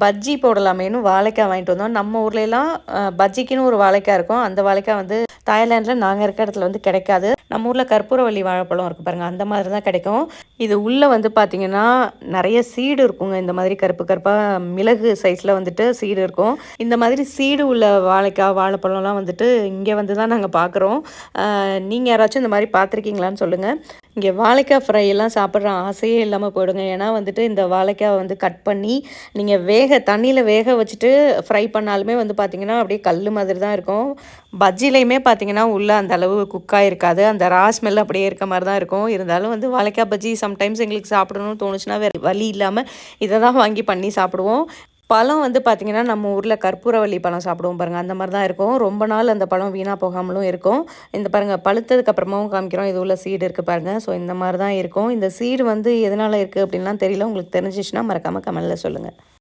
பஜ்ஜி போடலாமேன்னு வாழைக்காய் வாங்கிட்டு வந்தோம். நம்ம ஊர்லலாம் பஜ்ஜிக்குன்னு ஒரு வாழைக்காய் இருக்கும். அந்த வாழைக்காய் வந்து தாய்லாண்டில் நாங்கள் இருக்க இடத்துல வந்து கிடைக்காது. நம்ம ஊரில் கற்பூரவள்ளி வாழைப்பழம் இருக்குது பாருங்கள் அந்த மாதிரி தான் கிடைக்கும். இது உள்ளே வந்து பார்த்திங்கன்னா நிறைய சீடு இருக்குங்க. இந்த மாதிரி கருப்பு கருப்பாக மிளகு சைஸில் வந்துட்டு சீடு இருக்கும். இந்த மாதிரி சீடு உள்ள வாழைக்காய் வாழைப்பழம்லாம் வந்துட்டு இங்கே வந்து தான் நாங்கள் பார்க்குறோம் நீங்கள் யாராச்சும் இந்த மாதிரி பார்த்துருக்கீங்களான்னு சொல்லுங்கள் இங்கே வாழைக்காய் ஃப்ரை எல்லாம் சாப்பிட்ற ஆசையே இல்லாமல் போயிடுங்க. ஏன்னா வந்துட்டு இந்த வாழைக்காய் வந்து கட் பண்ணி நீங்கள் வேக தண்ணியில் வேக வச்சுட்டு ஃப்ரை பண்ணாலுமே வந்து பார்த்திங்கன்னா அப்படியே கல் மாதிரி தான் இருக்கும். பஜ்ஜிலையுமே பார்த்திங்கன்னா உள்ளே அந்த அளவு குக்காக இருக்காது அந்த ரா ஸ்மெல் அப்படியே இருக்க மாதிரி தான் இருக்கும். இருந்தாலும் வந்து வாழைக்காய் பஜ்ஜி சம்டைம்ஸ் எங்களுக்கு சாப்பிடணும்னு தோணுச்சுன்னா வேறு வழி இல்லாமல் இதை தான் வாங்கி பண்ணி சாப்பிடுவோம். பழம் வந்து பார்த்திங்கன்னா நம்ம ஊரில் கற்பூரவள்ளி பழம் சாப்பிடுவோம் பாருங்கள் அந்த மாதிரி தான் இருக்கும். ரொம்ப நாள் அந்த பழம் வீணாக போகாமலும் இருக்கும். இந்த பாருங்கள் பழுத்ததுக்கப்புறமாவும் காமிக்கிறோம். இது உள்ள சீடு இருக்குது பாருங்கள் ஸோ இந்த மாதிரி தான் இருக்கும். இந்த சீடு வந்து எதனால் இருக்குது அப்படின்லாம் தெரியல. உங்களுக்கு தெரிஞ்சிச்சுன்னா மறக்காமல் கமெண்டில் சொல்லுங்கள்